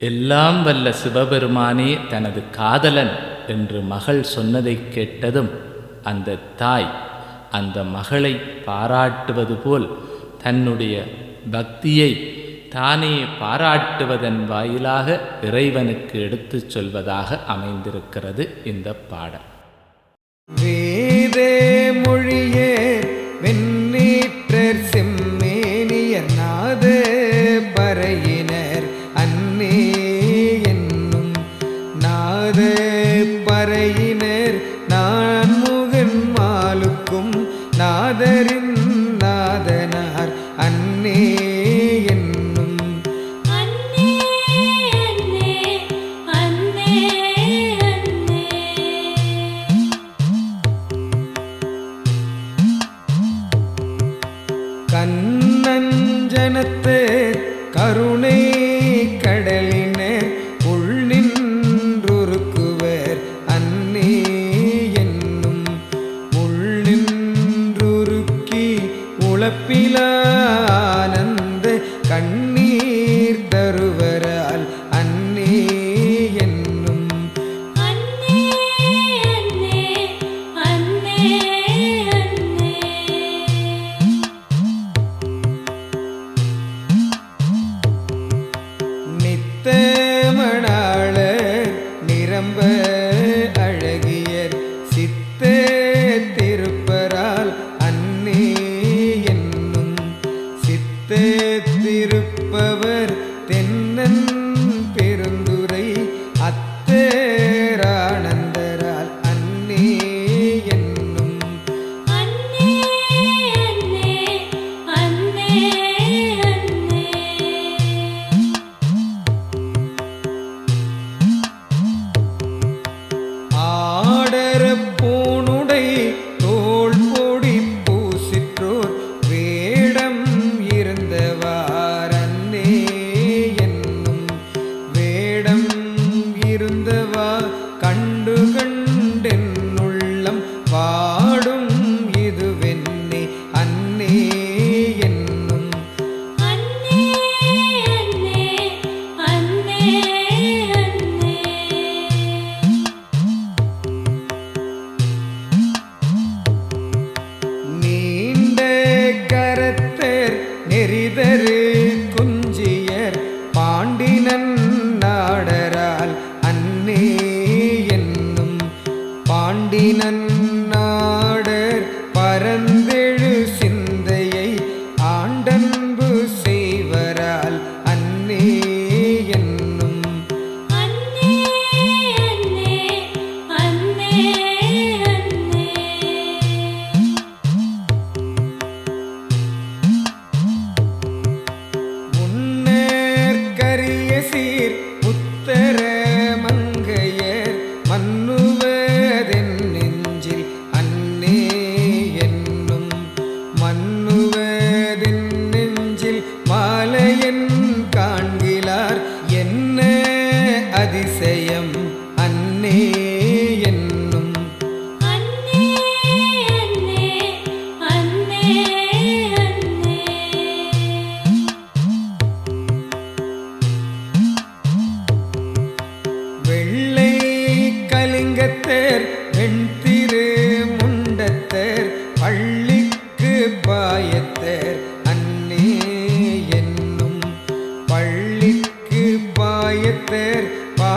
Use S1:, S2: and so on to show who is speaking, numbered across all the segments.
S1: எல்லாம் வல்ல சிவபெருமானே தனது காதலன் என்று மகள் சொன்னதை கேட்டதும் அந்த தாய் அந்த மகளை பாராட்டுவது போல் தன்னுடைய பக்தியை தானே பாராட்டுவதன் வாயிலாக இறைவனுக்கு எடுத்துச் சொல்வதாக அமைந்திருக்கிறது இந்த பாடல்.
S2: வேதே மொழியே வெண் നാദരിൻ നാദനാർ
S3: അന്നേ എന്നും കണ്ണൻ ജനത്തെ
S2: சித்தேமணாள நிரம்ப அழகியர். சித்தே திருப்பரால் அன்னே என்னும். சித்தே திருப்பவர் தென்னன்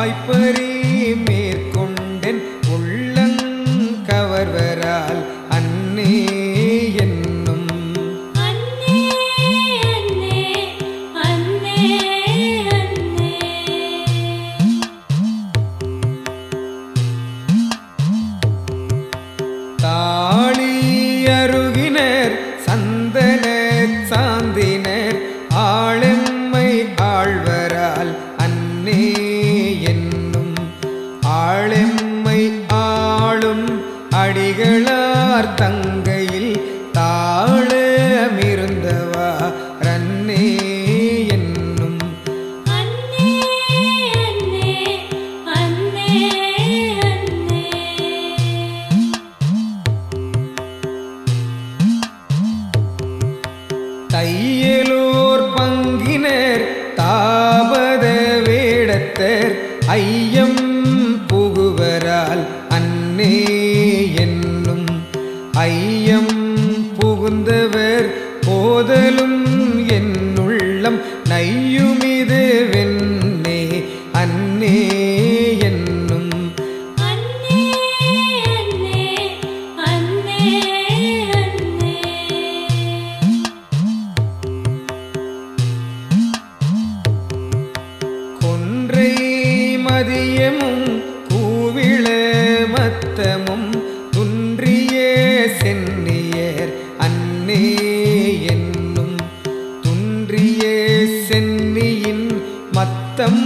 S2: தாய்ப்பரீமே ஐயலோர் பங்கினர் தாபத வேடத்தர் ஐயம் புகுவரால் அன்னே என்னும் ஐயம் புகுந்தவர் போதலும் மதியமும் கூவிள மத்தமும் துன்றியே சென்னியர் அன்னே என்னும் துன்றியே சென்னியின் மத்தம்